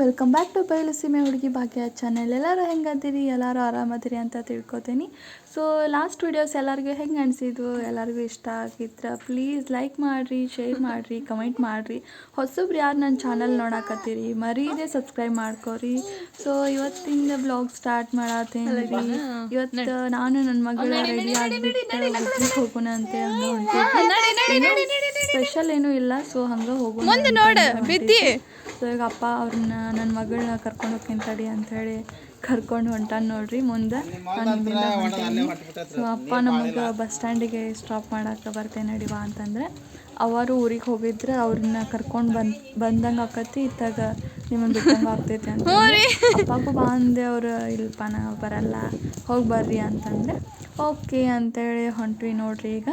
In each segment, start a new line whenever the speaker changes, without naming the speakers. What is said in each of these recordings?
Welcome back to ಬಯಲು ಸೀಮೆ ಹುಡುಗಿ ಭಾಗ್ಯ ಚಾನೆಲ್. ಎಲ್ಲರೂ ಹೆಂಗದಿರಿ? ಎಲ್ಲರೂ ಆರಾಮದಿರಿ ಅಂತ ತಿಳ್ಕೊತೀನಿ. ಸೊ ಲಾಸ್ಟ್ ವೀಡಿಯೋಸ್ ಎಲ್ಲರಿಗೂ ಹೆಂಗೆ ಅನಿಸಿದ್ವು? ಎಲ್ಲರಿಗೂ ಇಷ್ಟ ಆಗಿದ್ರೆ ಪ್ಲೀಸ್ ಲೈಕ್ ಮಾಡಿರಿ ಶೇರ್ ಮಾಡಿರಿ ಕಮೆಂಟ್ ಮಾಡಿರಿ. ಹೊಸಬ್ರು ಯಾರು ನನ್ನ ಚಾನಲ್ ನೋಡಾಕತ್ತೀರಿ? ಮರೀದೆ ಸಬ್ಸ್ಕ್ರೈಬ್ ಮಾಡ್ಕೋರಿ. ಸೊ ಇವತ್ತಿಂದ ಬ್ಲಾಗ್ ಸ್ಟಾರ್ಟ್ ಮಾಡತ್ತೀನಿ ಇವತ್ತು ನಾನು ನನ್ನ ಮಗಳ ರೆಡಿ ಆಗಿಬಿಟ್ಟು ಹೋಗೋಣ ಅಂತ ಸ್ಪೆಷಲ್ ಏನೂ ಇಲ್ಲ ಸೊ ಹಂಗೆ ಹೋಗೋಣ ಮುಂದೆ ನೋಡ ಬಿದ್ದಿ. ಸೊ ಈಗ ಅಪ್ಪ ಅವ್ರನ್ನ ನನ್ನ ಮಗಳನ್ನ ಕರ್ಕೊಂಡು ಹೋಗ್ತೀನಿ ತಡಿ ಅಂತ ಹೇಳಿ ಕರ್ಕೊಂಡು ಹೊಂಟಾನ ನೋಡ್ರಿ ಮುಂದೆ. ನಾನು ಹೊಂಟೀನಿ. ಸೊ ಅಪ್ಪ ನಮಗೆ ಬಸ್ ಸ್ಟ್ಯಾಂಡಿಗೆ ಸ್ಟಾಪ್ ಮಾಡಕ್ಕೆ ಬರ್ತೇನೆ ನಡಿವಾ ಅಂತಂದ್ರೆ ಅವರು ಊರಿಗೆ ಹೋಗಿದ್ರೆ ಅವ್ರನ್ನ ಕರ್ಕೊಂಡು ಬಂದು ಬಂದಂಗೆ ಆಕತಿ. ಇತ್ತಾಗ ನಿಮ್ಮನ್ನು ಬಿಟ್ಟಂಗೆ ಆಗ್ತೈತೆ ಅಂತ ಅಪ್ಪಗೂ ಬಾ ಅಂದೆ ಅವರು ಇಲ್ಲಪ್ಪ ನಾವು ಬರಲ್ಲ ಹೋಗಿ ಬರ್ರಿ ಅಂತಂದ್ರೆ ಓಕೆ ಅಂತೇಳಿ ಹೊಂಟ್ವಿ ನೋಡ್ರಿ ಈಗ.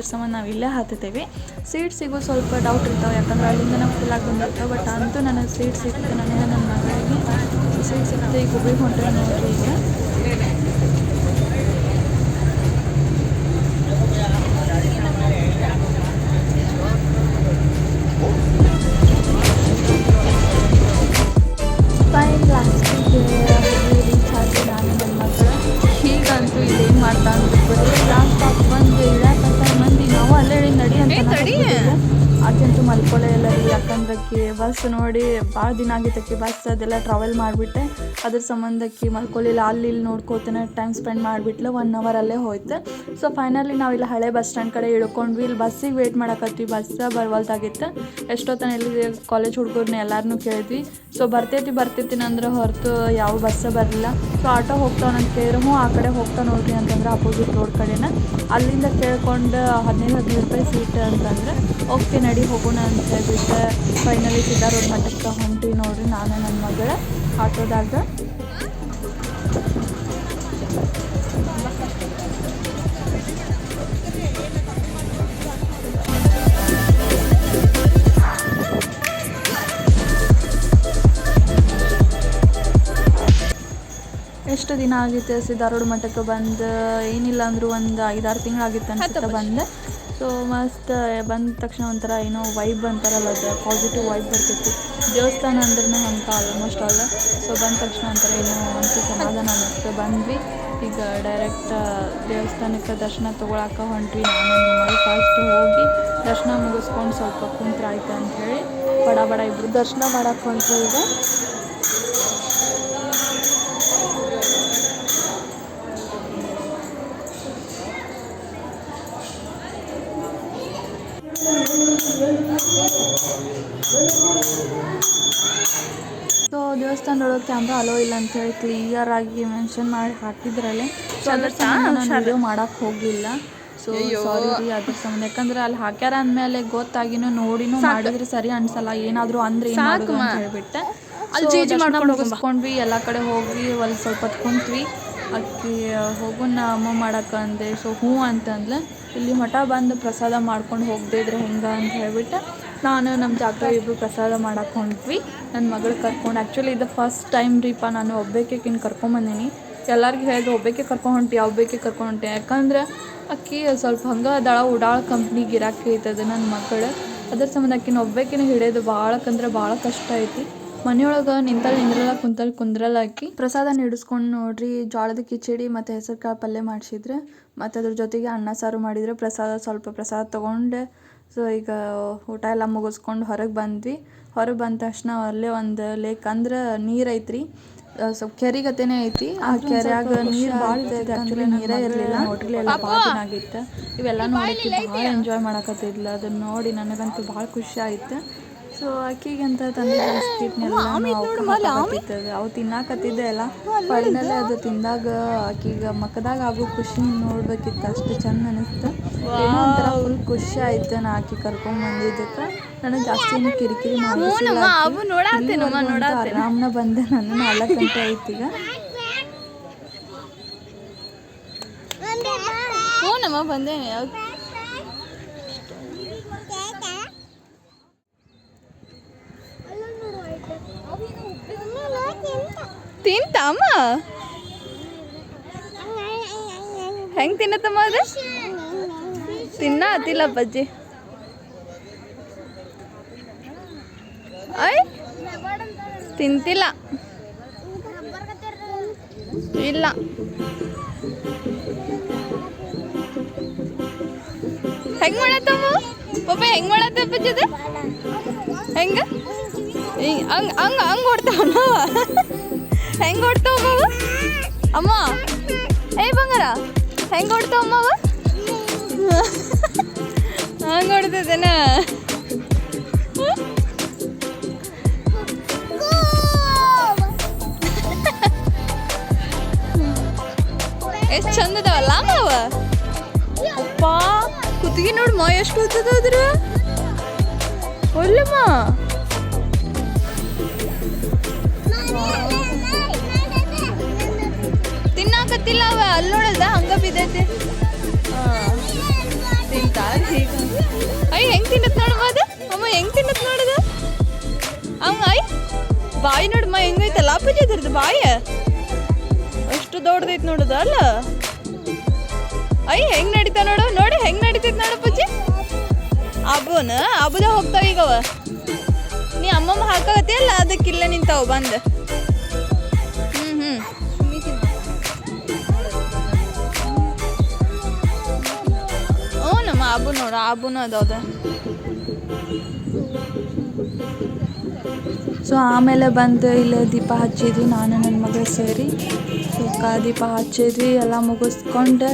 ಅದ್ರ ಸಂಬಂಧ ನಾವು ಇಲ್ಲೇ ಹತ್ತುತ್ತೇವೆ ಸೀಟ್ ಸಿಗೋ ಸ್ವಲ್ಪ ಡೌಟ್ ಇರ್ತಾವೆ. ಯಾಕಂದ್ರೆ ಅಲ್ಲಿಂದ ನಾವು ಫುಲ್ ಆಗಿ ಬಂದಿರ್ತಾವೆ. ಬಟ್ ಅಂತೂ ನನಗೆ ಸೀಟ್ ಸಿಕ್ತು ನನಗೆ ನನ್ನ ಮಗಳಿಗೆ ಸೀಟ್ ಸಿಕ್ತು ಈಗ ಹುಬ್ಳಿಗೆ ಹೊಂಟ್ರೆ ನೋಡ್ರಿ ಈಗ. ಫೈನ್ ಲಾಸ್ಟಿಗೆ ರೀಚ್ ಆಗಿ ನಾನು ನನ್ನ ಹೀಗಂತೂ ಇದೇನು ಮಾಡ್ತಾ ಅಂದ್ಬಿಟ್ಟು 8.30? ಅದಂತೂ ಮಲ್ಕೊಳೆ ಇಲ್ಲ ರೀ. ಯಾಕಂದ್ರೆ ಆಕಿ ಬಸ್ ನೋಡಿ ಭಾಳ ದಿನ ಆಗಿತ್ತಕ್ಕಿ ಬಸ್ ಅದೆಲ್ಲ ಟ್ರಾವೆಲ್ ಮಾಡಿಬಿಟ್ಟೆ. ಅದ್ರ ಸಂಬಂಧಕ್ಕೆ ಮಲ್ಕೊಳ್ಳಿಲ್ಲ ಅಲ್ಲಿ ಇಲ್ಲಿ ನೋಡ್ಕೋತೇನೆ ಟೈಮ್ ಸ್ಪೆಂಡ್ ಮಾಡಿಬಿಟ್ಲೆ. ಒನ್ ಅವರ್ ಅಲ್ಲೇ ಹೋಯ್ತು. ಸೊ ಫೈನಲಿ ನಾವು ಇಲ್ಲಿ ಹಳೆ ಬಸ್ ಸ್ಟ್ಯಾಂಡ್ ಕಡೆ ಇಳ್ಕೊಂಡ್ವಿ. ಇಲ್ಲಿ ಬಸ್ಸಿಗೆ ವೇಟ್ ಮಾಡಕತ್ವಿ ಬಸ್ ಬರ್ವಲ್ದಾಗಿತ್ತು ಎಷ್ಟೊತ್ತನ ಇಲ್ಲಿ ಕಾಲೇಜ್ ಹುಡುಗರ್ನ ಎಲ್ಲಾರನ್ನೂ ಕೇಳಿದ್ವಿ. ಸೊ ಬರ್ತೈತಿ ಬರ್ತಿರ್ತೀನಿ ಅಂದ್ರೆ ಹೊರತು ಯಾವ ಬಸ್ಸ ಬರಲಿಲ್ಲ. ಸೊ ಆಟೋ ಹೋಗ್ತಾವನಂತ ಕೇಳಿದ್ರೆ ಆ ಕಡೆ ಹೋಗ್ತಾ ನೋಡ್ರಿ ಅಂತಂದ್ರೆ ಅಪೋಸಿಟ್ ರೋಡ್ ಕಡೆನ. ಅಲ್ಲಿಂದ ಕೇಳ್ಕೊಂಡು ಹದಿನೈದು ಹದಿನೈದು ರೂಪಾಯಿ ಸೀಟ್ ಅಂತಂದ್ರೆ ಓಕೆ ನಡಿ ಹೋಗೋಣ ಅಂತ ಹೇಳ್ಬಿಟ್ಟು ಫೈನಲಿ ಸಿದ್ಧಾರೂಢ ಮಠಕ್ಕೆ ಹೊಂಟಿ ನೋಡ್ರಿ ನಾನು ನನ್ನ ಮಗಳ ಆಟೋದಾಗ. ಎಷ್ಟು ದಿನ ಆಗಿತ್ತು ಸಿದ್ಧಾರೂಢ ಮಠಕ್ಕೆ ಬಂದು? ಏನಿಲ್ಲ ಅಂದರೂ ಒಂದು ಐದಾರು ತಿಂಗಳಾಗಿತ್ತು ಅನ್ಸುತ್ತೆ ಬಂದೆ. ಸೊ ಮಸ್ತ್ ಬಂದ ತಕ್ಷಣ ಒಂಥರ ಏನೋ ವೈಬ್ ಅಂತಾರಲ್ಲ ಅದು ಪಾಸಿಟಿವ್ ವೈಬ್ ಬರ್ತೈತಿ ದೇವಸ್ಥಾನ ಅಂದ್ರೆ ಅಂತ ಆಲ್ಮೋಸ್ಟ್ ಆಲ್ ಸೊ ಬಂದ ತಕ್ಷಣ ಒಂಥರ ಏನೋ ಒಂದು ಸಮಾಧಾನ ಅನ್ನಿಸ್ತು ಬಂದ್ವಿ. ಈಗ ಡೈರೆಕ್ಟ್ ದೇವಸ್ಥಾನಕ್ಕೆ ದರ್ಶನ ತೊಗೊಳಕ್ಕೆ ಹೊಂಟ್ವಿ. ನಾನು ಫಸ್ಟ್ ಹೋಗಿ ದರ್ಶನ ಮುಗಿಸ್ಕೊಂಡು ಸ್ವಲ್ಪ ಕುಂತ್ರಾಯ್ತು ಅಂತ ಹೇಳಿ ಬಡ ಬಡ ಇಬ್ಬರು ದರ್ಶನ ಮಾಡಕ್ಕೆ ಹೊಂಟ್ವಿ ಈಗ. ದೇವಸ್ಥಾನದೊಳಗೆ ಕ್ಯಾಮ್ರಾ ಅಲೋ ಇಲ್ಲ ಅಂತ ಹೇಳಿ ಕ್ಲಿಯರ್ ಆಗಿ ಮೆನ್ಷನ್ ಮಾಡಿ ಹಾಕಿದ್ರಲ್ಲಿ. ಸೊ ಅದ್ರ ಸಂಬಂಧ ನಾನು ವಿಡಿಯೋ ಮಾಡಕ್ಕೆ ಹೋಗಿಲ್ಲ. ಸೊ ಸಾರಿ ರೀ ಅದ್ರ ಸಂಬಂಧ. ಯಾಕಂದ್ರೆ ಅಲ್ಲಿ ಹಾಕ್ಯಾರ ಅಂದಮೇಲೆ ಗೊತ್ತಾಗಿನೂ ನೋಡಿನೂ ಮಾಡಿದ್ರೆ ಸರಿ ಅನ್ಸಲ್ಲ. ಏನಾದರೂ ಅಂದ್ರೆ ಏನು ಮಾಡೋದು ಅಂತ ಹೇಳ್ಬಿಟ್ಟೆ. ಅಲ್ಲಿ ಜಿ ಮಾಡ್ಕೊಂಡು ಮುಗಿಸ್ಕೊಂಡ್ವಿ. ಎಲ್ಲ ಕಡೆ ಹೋಗಿ ಅಲ್ಲಿ ಸ್ವಲ್ಪ ಕುಂತ್ವಿ. ಅಕ್ಕಿ ಹೋಗೋಣ ಅಮ್ಮ ಮಾಡಕ್ಕೆ ಅಂದೆ. ಸೊ ಹ್ಞೂ ಅಂತಂದ್ಲೆ. ಇಲ್ಲಿ ಮಠ ಬಂದು ಪ್ರಸಾದ ಮಾಡ್ಕೊಂಡು ಹೋಗದಿದ್ರೆ ಹೆಂಗ ಅಂತ ಹೇಳ್ಬಿಟ್ಟು. ನಾನು ನಮ್ಮ ಜಾತ್ರೆ ಇಬ್ಬರು ಪ್ರಸಾದ ಮಾಡಕ್ಕೆ ಹೊಂಟ್ವಿ. ನನ್ನ ಮಗಳು ಕರ್ಕೊಂಡು ಆ್ಯಕ್ಚುಲಿ ಇದು ಫಸ್ಟ್ ಟೈಮ್ ರೀಪ, ನಾನು ಒಬ್ಬೇಕಿನ ಕರ್ಕೊಂಬಂದೀನಿ ಎಲ್ಲರಿಗೂ ಹೇಳಿದೆ, ಒಬ್ಬೇಕೆ ಕರ್ಕೊಂಡು ಹೊಂಟಿ ಒಬ್ಬೇಕೆ ಕರ್ಕೊಂಡು ಹೊಂಟಿ ಯಾಕಂದ್ರೆ ಅಕ್ಕಿ ಸ್ವಲ್ಪ ಹಂಗೆ ಅದಾಳ, ಉಡಾಳ ಕಂಪ್ನಿ ಗಿರಾಕಿ ಐತದ ನನ್ನ ಮಕ್ಕಳು. ಅದ್ರ ಸಂಬಂಧ ಆಕಿನ ಒಬ್ಬೇಕಿನ ಹಿಡಿಯೋದು ಭಾಳಕ್ಕಂದ್ರೆ ಭಾಳ ಕಷ್ಟ ಐತಿ. ಮನೆಯೊಳಗೆ ನಿಂತಲ್ಲಿ ನಿಂದ್ರಲ್ಲ ಕುಂತಲ್ಲಿ ಕುಂದ್ರಲ್ಲ ಹಾಕಿ ಪ್ರಸಾದ ನೀಡಿಸ್ಕೊಂಡು ನೋಡ್ರಿ, ಜೋಳದ ಕಿಚಡಿ ಮತ್ತು ಹೆಸರು ಕಾಳು ಪಲ್ಯ ಮಾಡಿಸಿದ್ರೆ, ಮತ್ತು ಅದ್ರ ಜೊತೆಗೆ ಅನ್ನ ಸಾರು ಮಾಡಿದರೆ ಪ್ರಸಾದ, ಸ್ವಲ್ಪ ಪ್ರಸಾದ ತೊಗೊಂಡೆ ಸೊ ಈಗ ಊಟ ಎಲ್ಲ ಮುಗಿಸ್ಕೊಂಡು ಹೊರಗೆ ಬಂದ್ವಿ. ಹೊರಗೆ ಬಂದ ತಕ್ಷಣ ಅಲ್ಲೇ ಒಂದು ಲೇಕ್ ಅಂದ್ರೆ ನೀರು ಐತ್ರಿ. ಸ್ವಲ್ಪ ಕೆರಿಗತೆನೇ ಐತಿ ಆ ಕೆರೆಯಾಗ ನೀರು ಭಾಳ ಇರ್ತೈತೆ ಆ್ಯಕ್ಚುಲಿ ನೀರೇ ಇರಲಿಲ್ಲ. ಹೋಟ್ಲ್ ಎಲ್ಲ ಭಾಳ ಚೆನ್ನಾಗಿತ್ತು ಇವೆಲ್ಲ ನೋಡಿ ಭಾಳ ಎಂಜಾಯ್ ಮಾಡಕತ್ತಿದ್ಲ. ಅದನ್ನ ನೋಡಿ ನನಗಂತೂ ಭಾಳ ಖುಷಿ ಆಯ್ತು. ಸೊ ಆಕಿಗೆ ಅಂತ ತಂದಿದ್ದ ಬಿಸ್ಕಿಟ್ನೆಲ್ಲ ಅವು ತಿನ್ನಾಕತ್ತಿದ್ದೆ ಅಲ್ಲ ಫೈನಲಿ ಅದು ತಿಂದಾಗ ಆಕಿಗೆ ಮಕ್ಕದಾಗ ಆಗೋ ಖುಷಿ ನೋಡ್ಬೇಕಿತ್ತು. ಅಷ್ಟು ಚಂದ ಅನಿಸ್ತು. ಏನೋ ಒಂಥರ ಫುಲ್ ಖುಷಿ ಆಯ್ತು ನಾ ಆಕಿ ಕರ್ಕೊಂಡ್ ಬಂದಿದ್ದಕ್ಕೆ. ನನಗೆ ಜಾಸ್ತಿ ಏನು ಕಿರಿಕಿರಿ
ನೋಡಾತೇನ
ಆರಾಮ್ನ ಬಂದೆ ನಾನು ನಾಲ್ಕು ಗಂಟೆ ಆಯ್ತು ಈಗ.
ಹ್ಞೂ ನಮ್ಮ ಬಂದೇನೆ. ತಿಂತಮ್ಮ ಹೆಂಗ್ ತಿನ್ನತ್ತಮ್ಮ ಅದು? ತಿನ್ನ ಹತ್ತಿಲ್ಲ ಬಜ್ಜಿ ಐ, ತಿಂತಿಲ್ಲ. ಇಲ್ಲ. ಹೆಂಗ್ ಮಾಡತ್ತಮ್ಮ? ಪಪ್ಪ, ಹೆಂಗ್ ಮಾಡತ್ತ ಬಜ್ಜದ ಹೆಂಗ? ಹೆಂಗೆ ಹಂಗೆ ಹಂಗೆ ಹಂಗೆ ಓಡ್ತಾವ ನಾವ ಹೆಂಗ್ ಓಡ್ತಾವ ಮಾವ ಅಮ್ಮ? ಏ, ಬಂಗಾರ ಹೆಂಗ್ ಓಡ್ತಾವ ಮಾವ ಹಂಗ್ ಓಡ್ತದೇನ ಎಷ್ಟು ಚಂದದವಲ್ಲ ಅಮ್ಮವ ಅಪ್ಪ, ಕುತ್ತಿಗೆ ನೋಡಿ ಮಾ, ಎಷ್ಟು ಕೂತದ ಒಳ್ಳೆಮ್ಮ ತಿನ್ನಾಕತ್ತಿಲ್ಲ ಅವ ಅಲ್ಲಿ ನೋಡಲ್ದ ಹಂಗ ಬಿದ್ದೈತೆ. ಅಯ್ಯ, ಹೆಂಗ್ ತಿನ್ನತ್ ನೋಡ್ಬೋದು ಅಮ್ಮ, ಹೆಂಗ್ ತಿನ್ನತ್ ನೋಡದ? ಅಮ್ಮ ಅಯ್ಯ ಬಾಯಿ ನೋಡಮ್ಮ ಹೆಂಗೈತಲ್ಲ ಅಪ್ಪಾಜಿ ಅದ್ರದ್ದು ಬಾಯ? ಅಷ್ಟು ದೊಡ್ಡದೈತೆ ನೋಡದು, ಅಲ್ಲ? ಅಯ್ಯ, ಹೆಂಗ್ ನಡೀತಾ ನೋಡು? ನೋಡಿ, ಹೆಂಗ್ ನಡೀತೈತೆ ನೋಡ ಅಪ್ಪಾಜಿ. ಅಬ್ಬನ ಅಬ್ಬದ ಹೋಗ್ತಾವ ಈಗ ನೀ ಅಮ್ಮಮ್ಮ ಹಾಕಾಗತ್ತೆ ಅಲ್ಲ, ಅದಕ್ಕಿಲ್ಲ ನಿಂತಾವ ಬಂದು. ಹ್ಞೂ ನೋಡ ಆಬುನು ನೋಡು ಅಬ್ಬುನು ಅದಾವ
ಸೊ ಆಮೇಲೆ ಬಂದು ಇಲ್ಲೇ ದೀಪ ಹಚ್ಚಿದ್ವಿ ನಾನು ನನ್ನ ಮಗ ಸೇರಿ. ಸೊ ಕಾ ದೀಪ ಹಚ್ಚಿದ್ವಿ ಎಲ್ಲ ಮುಗಿಸ್ಕೊಂಡು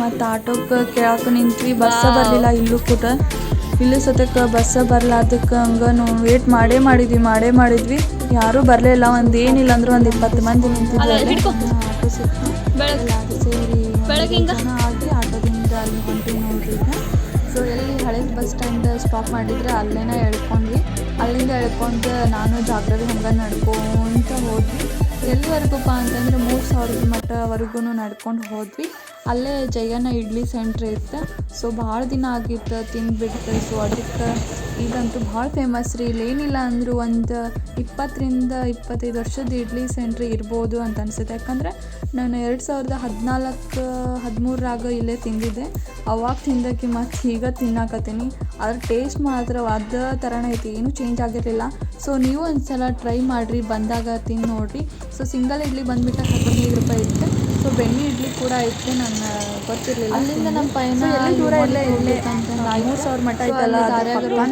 ಮತ್ತು ಆಟೋಕ್ಕೆ ಕೇಳಕ್ಕೆ ನಿಂತ್ವಿ. ಬಸ್ಸ ಬರಲಿಲ್ಲ ಇಲ್ಲೂ ಕೂಡ. ಇಲ್ಲೂ ಸತಕ್ಕೆ ಬಸ್ಸ ಬರಲಾರ್ದಕ್ಕೆ ಹಂಗೆ ನಾವು ವೇಟ್ ಮಾಡೇ ಮಾಡಿದ್ವಿ ಮಾಡೇ ಮಾಡಿದ್ವಿ. ಯಾರೂ ಬರಲೇ ಇಲ್ಲ ಒಂದು ಏನಿಲ್ಲ ಅಂದ್ರೆ ಒಂದು ಇಪ್ಪತ್ತು ಮಂದಿ ನಿಂತಿದ್ವಿ ಆಟೋ ಸಿಕ್ತು. ಎಲ್ಲರೂ ಸೇರಿ ಆಟೋದಿಂದ ಅಲ್ಲಿ ಹೊಂಟಿ ಬಸ್ ಸ್ಟ್ಯಾಂಡ್ ಸ್ಟಾಪ್ ಮಾಡಿದ್ರೆ ಅಲ್ಲೇನ ಎಳ್ಕೊಂಡ್ವಿ. ಅಲ್ಲಿಂದ ಎಳ್ಕೊಂಡು ನಾನು ಜಾಗ್ರತೆ ಹಂಗೆ ನಡ್ಕೊಂತ ಹೋದ್ವಿ. ಎಲ್ಲಿವರೆಗೂಪ್ಪ ಅಂತಂದ್ರೆ ಮೂರು ಸಾವಿರದ ಮಟ್ಟವರೆಗೂ ನಡ್ಕೊಂಡು ಹೋದ್ವಿ. ಅಲ್ಲೇ ಜಯನ ಇಡ್ಲಿ ಸೆಂಟ್ರ್ ಇತ್ತು. ಸೊ ಭಾಳ ದಿನ ಆಗಿತ್ತು ತಿಂದ್ಬಿಡ್ತು ಸೊ ಅದಕ್ಕೆ ಇದಂತೂ ಭಾಳ ಫೇಮಸ್ ರೀ. ಇಲ್ಲಿ ಏನಿಲ್ಲ ಅಂದರೂ ಒಂದು ಇಪ್ಪತ್ತರಿಂದ ಇಪ್ಪತ್ತೈದು ವರ್ಷದ ಇಡ್ಲಿ ಸೆಂಟ್ರಿ ಇರ್ಬೋದು ಅಂತ ಅನಿಸುತ್ತೆ. ಯಾಕಂದರೆ ನಾನು ಎರಡು ಸಾವಿರದ ಹದಿನಾಲ್ಕು ಹದಿಮೂರಾಗ ಇಲ್ಲೇ ತಿಂದಿದ್ದೆ. ಅವಾಗ ತಿಂದಕ್ಕೆ ಮತ್ತು ಈಗ ತಿನ್ನಾಕತ್ತೀನಿ. ಅದ್ರ ಟೇಸ್ಟ್ ಮಾತ್ರ ಅದ ಥರನೇ ಐತಿ. ಏನೂ ಚೇಂಜ್ ಆಗಿರಲಿಲ್ಲ. ಸೊ ನೀವು ಒಂದು ಸಲ ಟ್ರೈ ಮಾಡಿರಿ. ಬಂದಾಗ ತಿಂದು ನೋಡಿರಿ. ಸೊ ಸಿಂಗಲ್ ಇಡ್ಲಿ ಬಂದ್ಬಿಟ್ಟು ಹದಿನೈದು ರೂಪಾಯಿ ಇತ್ತು ಸೊ ಬೆಣ್ಣೆ ಇಡ್ಲಿ ಕೂಡ ಇತ್ತು. ನನ್ನ ಗೊತ್ತಿರಲಿಲ್ಲ. ಅಲ್ಲಿಂದ ನಮ್ಮ ಪೈನ ದೂರ ಇಲ್ಲೇ ಇಲ್ಲೇ ಐನೂರು ಸಾವಿರ ಮಟ್ಟ ಐತಲ್ಲ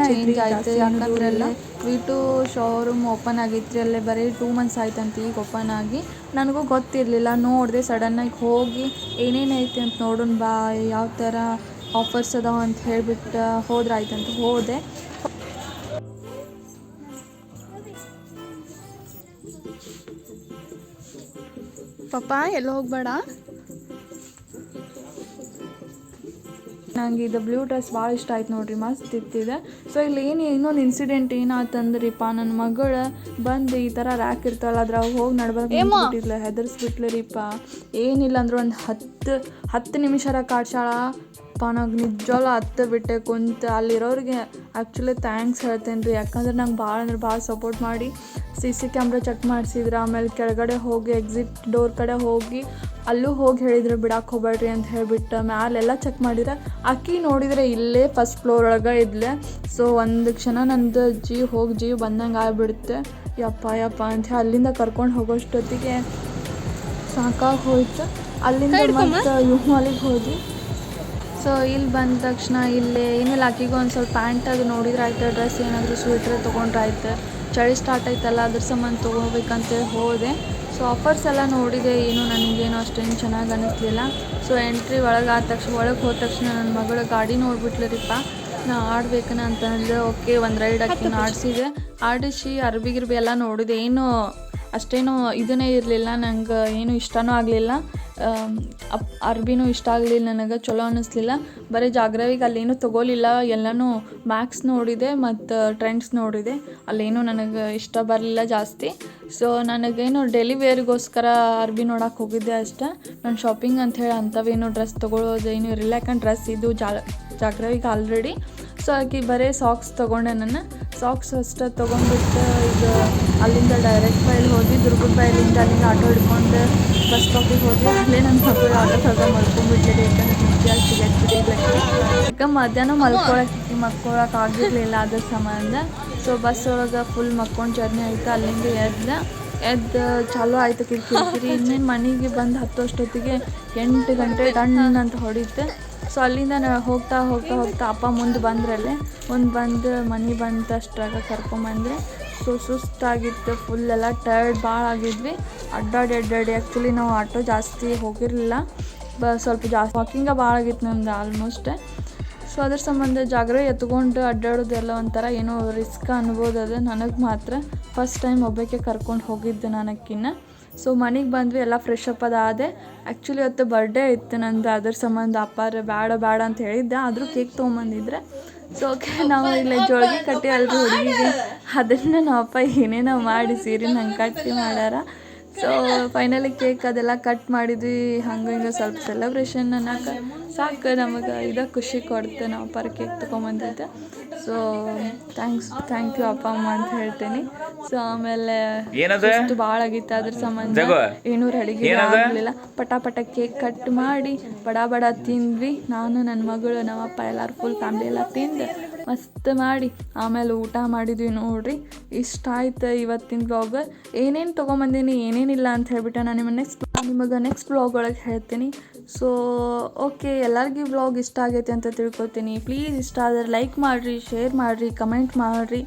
ಚೇಂಜ್ ಆಯ್ತು ಯಾಕಂದ್ರೆ ಅಲ್ಲೇ ವಿ ಟು ಶೋರೂಮ್ ಓಪನ್ ಆಗಿತ್ತು ಅಲ್ಲೇ ಬರೀ ಟೂ ಮಂತ್ಸ್ ಆಯ್ತಂತ ಈಗ ಓಪನ್ ಆಗಿ. ನನಗೂ ಗೊತ್ತಿರಲಿಲ್ಲ ನೋಡಿದೆ ಸಡನ್ನಾಗಿ ಹೋಗಿ ಏನೇನು ಐತಿ ಅಂತ ನೋಡೋಣ ಬಾ ಯಾವ ಥರ ಆಫರ್ಸ್ ಅದಾವ ಅಂತ ಹೇಳಿಬಿಟ್ಟು ಹೋದ್ರೆ ಆಯ್ತಂತ ಹೋದೆ.
ಪಪ್ಪ ಎಲ್ಲ ಹೋಗ್ಬೇಡ?
ನಂಗೆ ಇದು ಬ್ಲೂ ಡ್ರೆಸ್ ಭಾಳ ಇಷ್ಟ ಆಯ್ತು ನೋಡ್ರಿ ಮಸ್ತ್ ಇತ್ತಿದೆ. ಸೊ ಇಲ್ಲಿ ಏನು ಇನ್ನೊಂದು ಇನ್ಸಿಡೆಂಟ್ ಏನಾತಂದ್ರಿಪ್ಪ ನನ್ನ ಮಗಳು ಬಂದು ಈ ಥರ ರ್ಯಾಕ್ ಇರ್ತಲ್ಲ ಅದ್ರಾಗ ಹೋಗಿ ನಡ್ಬಾರ್ದು ಹೆದರ್ಸ್ಬಿಟ್ಲರಿಪ್ಪ ರೀಪ ಏನಿಲ್ಲ ಅಂದ್ರೆ ಒಂದು ಹತ್ತು ಹತ್ತು ನಿಮಿಷರ ಕಾಡ್ಸಾಳ ಅಪ್ಪ ನಂಗೆ ನಿಜವಾಗ್ಲೂ ಹತ್ತು ಬಿಟ್ಟೆ ಕುಂತ ಅಲ್ಲಿರೋರಿಗೆ ಆ್ಯಕ್ಚುಲಿ ಥ್ಯಾಂಕ್ಸ್ ಹೇಳ್ತೇನೆ ರೀ ಯಾಕಂದ್ರೆ ನಂಗೆ ಭಾಳ ಅಂದ್ರೆ ಭಾಳ ಸಪೋರ್ಟ್ ಮಾಡಿ ಸಿ ಸಿ ಕ್ಯಾಮ್ರಾ ಚೆಕ್ ಮಾಡಿಸಿದ್ರು. ಆಮೇಲೆ ಕೆಳಗಡೆ ಹೋಗಿ ಎಕ್ಸಿಟ್ ಡೋರ್ ಕಡೆ ಹೋಗಿ ಅಲ್ಲೂ ಹೋಗಿ ಹೇಳಿದ್ರು ಬಿಡಕ್ಕೆ ಹೋಗ್ಬೇಡ್ರಿ ಅಂತ ಹೇಳಿಬಿಟ್ಟು. ಮ್ಯಾಲೆಲ್ಲ ಚೆಕ್ ಮಾಡಿದ್ರೆ ಅಕ್ಕಿ ನೋಡಿದರೆ ಇಲ್ಲೇ ಫಸ್ಟ್ ಫ್ಲೋರ್ ಒಳಗೆ ಇದ್ಲೆ. ಸೊ ಒಂದು ಕ್ಷಣ ನಂದು ಜೀವ ಹೋಗಿ ಜೀವ ಬಂದಂಗೆ ಆಗಿಬಿಡುತ್ತೆ. ಯಪ್ಪ ಯಪ್ಪ ಅಂತ ಹೇಳಿ ಅಲ್ಲಿಂದ ಕರ್ಕೊಂಡು ಹೋಗೋಷ್ಟೊತ್ತಿಗೆ ಸಾಕಾಗಿ ಹೋಯ್ತು. ಅಲ್ಲಿಂದ ಮತ್ತೆ ಯು ಮಾಲಿಗೆ ಹೋದ್ವಿ. ಸೊ ಇಲ್ಲಿ ಬಂದ ತಕ್ಷಣ ಇಲ್ಲಿ ಏನಿಲ್ಲ ಆಕಿಗೆ ಒಂದು ಸ್ವಲ್ಪ ಪ್ಯಾಂಟ್ ಅದು ನೋಡಿದ್ರೆ ಆಯ್ತು ಡ್ರೆಸ್ ಏನಾದರೂ ಸ್ವೆಟ್ರ್ ತೊಗೊಂಡ್ರೆ ಆಯ್ತು ಚಳಿ ಸ್ಟಾರ್ಟ್ ಆಯ್ತಲ್ಲ ಅದ್ರ ಸಂಬಂಧ ತೊಗೋಬೇಕಂತ ಹೋದೆ. ಸೊ ಆಫರ್ಸ್ ಎಲ್ಲ ನೋಡಿದೆ ಏನು ನನಗೇನು ಅಷ್ಟೇನು ಚೆನ್ನಾಗಿ ಅನ್ನಿಸ್ಲಿಲ್ಲ ಸೊ ಎಂಟ್ರಿ ಒಳಗೆ ಆದ ತಕ್ಷಣ ಒಳಗೆ ಹೋದ ತಕ್ಷಣ ನನ್ನ ಮಗಳ ಗಾಡಿ ನೋಡ್ಬಿಟ್ಲರಿಪ್ಪ ನಾ ಆಡ್ಬೇಕನ ಅಂತಂದ್ರೆ ಓಕೆ ಒಂದು ರೈಡ್ ಹಾಕಿ ಆಡಿಸಿದೆ. ಆಡಿಸಿ ಅರ್ಬಿ ಗಿರ್ಬಿ ಎಲ್ಲ ನೋಡಿದೆ. ಏನು ಅಷ್ಟೇನು ಇದನ್ನೇ ಇರಲಿಲ್ಲ ನಂಗೆ ಏನು ಇಷ್ಟನೂ ಆಗಲಿಲ್ಲ. ಅರ್ಬಿನೂ ಇಷ್ಟ ಆಗಲಿಲ್ಲ, ನನಗೆ ಚಲೋ ಅನ್ನಿಸ್ಲಿಲ್ಲ ಬರೀ ಜಾಗ್ರವಿಗೆ ಅಲ್ಲೇನು ತೊಗೊಲಿಲ್ಲ ಎಲ್ಲನೂ ಮ್ಯಾಕ್ಸ್ ನೋಡಿದೆ ಮತ್ತು ಟ್ರೆಂಡ್ಸ್ ನೋಡಿದೆ. ಅಲ್ಲೇನು ನನಗೆ ಇಷ್ಟ ಬರಲಿಲ್ಲ ಜಾಸ್ತಿ. ಸೊ ನನಗೇನು ಡೈಲಿ ವೇರ್ಗೋಸ್ಕರ ಅರ್ಬಿ ನೋಡಕ್ಕೆ ಹೋಗಿದ್ದೆ ಅಷ್ಟೇ. ನಾನು ಶಾಪಿಂಗ್ ಅಂಥೇಳಿ ಅಂಥವೇನು ಡ್ರೆಸ್ ತೊಗೊಳೋದೇನು ಇರಲಿಲ್ಲ, ಯಾಕಂದ್ರೆ ಡ್ರೆಸ್ ಇದು ಜಾ ಜಾಗ್ರವಿಗೆ ಆಲ್ರೆಡಿ ಸೊ ಆಕೆ ಬರೀ ಸಾಕ್ಸ್ ತೊಗೊಂಡೆ ನಾನು. ಸಾಕ್ಸ್ ಅಷ್ಟೇ ತೊಗೊಂಡ್ಬಿಟ್ಟು ಈಗ ಅಲ್ಲಿಂದ ಡೈರೆಕ್ಟ್ ಫೈಲ್ ಹೋಗಿ ದುರ್ಗದ ಬೈಲಿಂದ ಅಲ್ಲಿಂದ ಆಟೋ ಹಿಡ್ಕೊಂಡು ಬಸ್ ಸ್ಟಾಪಿಗೆ ಹೋದ್ವಿ ಅಲ್ಲೇ ನನ್ನ ಮಕ್ಕಳು ಆಟೋ ಸದ ಮಲ್ಕೊಂಡ್ಬಿಟ್ಟಿದೆ. ಯಾಕಂದ್ರೆ ಯಾಕೆ ಮಧ್ಯಾಹ್ನ ಮಲ್ಕೊಳಕ್ಕೆ ಮಲ್ಕೊಳಕ್ಕೆ ಆಗಿರಲಿಲ್ಲ ಅದ್ರ ಸಂಬಂಧ. ಸೊ ಬಸ್ ಒಳಗೆ ಫುಲ್ ಮಕ್ಕೊಂಡು ಜರ್ನಿ ಆಯಿತು. ಅಲ್ಲಿಂದ ಎದ್ದ, ಎದ್ದು ಚಾಲೂ ಆಯ್ತು ಕಿರಿಕಿರಿ. ಇನ್ನೇನು ಮನೆಗೆ ಬಂದು ಹತ್ತೋಷ್ಟೊತ್ತಿಗೆ ಎಂಟು ಗಂಟೆ ತಣ್ಣ ಅಂತ ಹೊಡಿತು. ಸೊ ಅಲ್ಲಿಂದ ನಾ ಹೋಗ್ತಾ ಹೋಗ್ತಾ ಹೋಗ್ತಾ ಅಪ್ಪ ಮುಂದೆ ಬಂದ್ರಲ್ಲೇ. ಮುಂದೆ ಬಂದು ಮನೆ ಬಂದ ಕರ್ಕೊಂಬಂದ್ರೆ. ಸೊ, ಸುಸ್ತಾಗಿತ್ತು ಫುಲ್ ಎಲ್ಲ ಟಯರ್ಡ್ ಭಾಳ ಆಗಿದ್ವಿ. ಅಡ್ಡಾಡಿ ಅಡ್ಡಾಡಿ ಆ್ಯಕ್ಚುಲಿ ನಾವು ಆಟೋ ಜಾಸ್ತಿ ಹೋಗಿರಲಿಲ್ಲ. ಬ, ಸ್ವಲ್ಪ ಜಾಸ್ತಿ ವಾಕಿಂಗ ಭಾಳ ಆಗಿತ್ತು ನಮ್ದು ಆಲ್ಮೋಸ್ಟ್ ಸೊ ಅದ್ರ ಸಂಬಂಧ ಜಾಗ್ರ ಎತ್ಕೊಂಡು ಅಡ್ಡಾಡೋದೆಲ್ಲ ಒಂಥರ ಏನೋ ರಿಸ್ಕ್ ಅನ್ಬೋದು ಅದು ನನಗೆ ಮಾತ್ರ. ಫಸ್ಟ್ ಟೈಮ್ ಒಬ್ಬಕ್ಕೆ ಕರ್ಕೊಂಡು ಹೋಗಿದ್ದೆ ನನಕ್ಕಿನ್ನ. ಸೊ ಮನೆಗೆ ಬಂದ್ವಿ, ಎಲ್ಲ ಫ್ರೆಶ್ ಅಪ್ ಅದಾದೆ ಆ್ಯಕ್ಚುಲಿ ಇವತ್ತು ಬರ್ಡೇ ಇತ್ತು ನಂದು, ಅದ್ರ ಸಂಬಂಧ ಅಪ್ಪಾರ, ಬೇಡ ಬೇಡ ಅಂತ ಹೇಳಿದ್ದೆ. ಆದರೂ ಕೇಕ್ ತೊಗೊಂಬಂದಿದ್ರೆ ಸೊ ಓಕೆ ನಾವು ಇಲ್ಲಿ ಜೋಳಿಗೆ ಕಟ್ಟಿ ಅಲ್ರಿ ಹುಡುಗಿಗೆ. ಅದನ್ನು ನಮ್ಮ ಅಪ್ಪ ಏನೇನೋ ಮಾಡಿ ಸೀರೆ ನಂಗೆ ಕಟ್ಟಿ ಮಾಡ್ಯಾರ. ಸೊ ಫೈನಲಿ ಕೇಕ್ ಅದೆಲ್ಲ ಕಟ್ ಮಾಡಿದ್ವಿ. ಹಂಗೆ ಹಿಂಗೆ ಸ್ವಲ್ಪ ಸೆಲೆಬ್ರೇಷನ್ ಅನ್ನಕ ಸಾಕು ನಮಗೆ. ಇದು ಖುಷಿ ಕೊಡ್ತೆ ನಾವು ಅಪ್ಪಾರ ಕೇಕ್ ತೊಗೊಂಬಂದಿದ್ದೆ ಸೊ ಥ್ಯಾಂಕ್ಸ್ ಥ್ಯಾಂಕ್ ಯು ಅಪ್ಪ ಅಮ್ಮ ಅಂತ ಹೇಳ್ತೀನಿ. ಸೊ ಆಮೇಲೆ ಏನಾದ್ರು ಭಾಳ ಆಗಿತ್ತು ಅದ್ರ ಸಂಬಂಧ? ಏನೂ ಅಡಿಗೆ ಆಗಲಿಲ್ಲ. ಪಟ ಪಟ ಕೇಕ್ ಕಟ್ ಮಾಡಿ ಬಡ ಬಡ ತಿಂದ್ವಿ. ನಾನು ನನ್ನ ಮಗಳು ನಮ್ಮ ಅಪ್ಪ ಎಲ್ಲರೂ ಫುಲ್ ಫ್ಯಾಮಿಲಿ ಎಲ್ಲ ತಿಂದು ಮಸ್ತ್ ಮಾಡಿ, ಆಮೇಲೆ ಊಟ ಮಾಡಿದ್ವಿ ನೋಡ್ರಿ. ಇಷ್ಟ ಆಯ್ತು ಇವತ್ತಿನ ಬ್ಲಾಗ್ ಏನೇನು ತೊಗೊಂಬಂದೀನಿ, ಏನೇನಿಲ್ಲ ಅಂತ ಹೇಳ್ಬಿಟ್ಟು ನಾನು ನಿಮಗೆ ನೆಕ್ಸ್ಟ್ ನಿಮಗೆ ನೆಕ್ಸ್ಟ್ ಬ್ಲಾಗ್ ಒಳಗೆ ಹೇಳ್ತೀನಿ. ಸೊ ಓಕೆ ಎಲ್ಲರಿಗೂ ಬ್ಲಾಗ್ ಇಷ್ಟ ಆಗೈತೆ ಅಂತ ತಿಳ್ಕೊತೀನಿ. ಪ್ಲೀಸ್ ಇಷ್ಟ ಆದರೆ ಲೈಕ್ ಮಾಡಿರಿ ಶೇರ್ ಮಾಡಿರಿ ಕಮೆಂಟ್ ಮಾಡಿರಿ.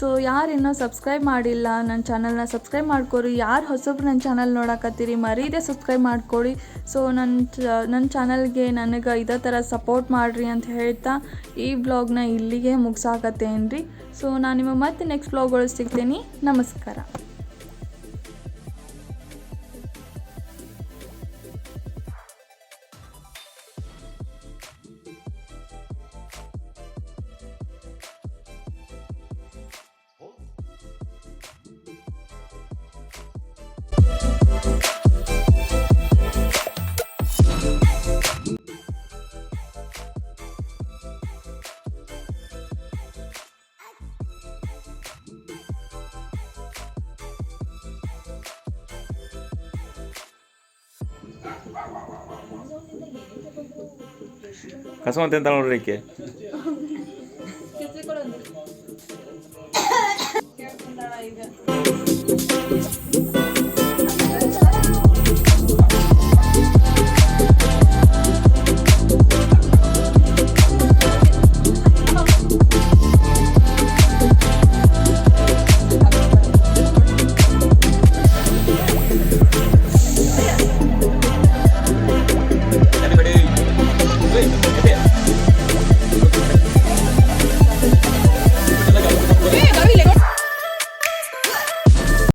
ಸೊ ಯಾರು ಇನ್ನೂ ಸಬ್ಸ್ಕ್ರೈಬ್ ಮಾಡಿಲ್ಲ ನನ್ನ ಚಾನಲ್ನ ಸಬ್ಸ್ಕ್ರೈಬ್ ಮಾಡ್ಕೊರಿ ಯಾರು ಹೊಸಬ್ರು ನನ್ನ ಚಾನಲ್ ನೋಡಕತ್ತೀರಿ, ಮರೀದೆ ಸಬ್ಸ್ಕ್ರೈಬ್ ಮಾಡ್ಕೊಳ್ಳಿ ಸೊ ನನ್ನ ನನ್ನ ಚಾನಲ್ಗೆ ನನಗೆ ಇದೇ ಥರ ಸಪೋರ್ಟ್ ಮಾಡಿರಿ ಅಂತ ಹೇಳ್ತಾ ಈ ಬ್ಲಾಗ್ನ ಇಲ್ಲಿಗೆ ಮುಗಿಸಾಕತ್ತೇನ್ರಿ. ಸೊ ನಾನು ನಿಮಗೆ ಮತ್ತೆ ನೆಕ್ಸ್ಟ್ ಬ್ಲಾಗ್ ಒಳಗೆ ಸಿಗ್ತೀನಿ. ನಮಸ್ಕಾರ.
ಕಸವಂತ ಅಂತ ನೋಡ್ರಿ ಈಕೆ
ಈಗ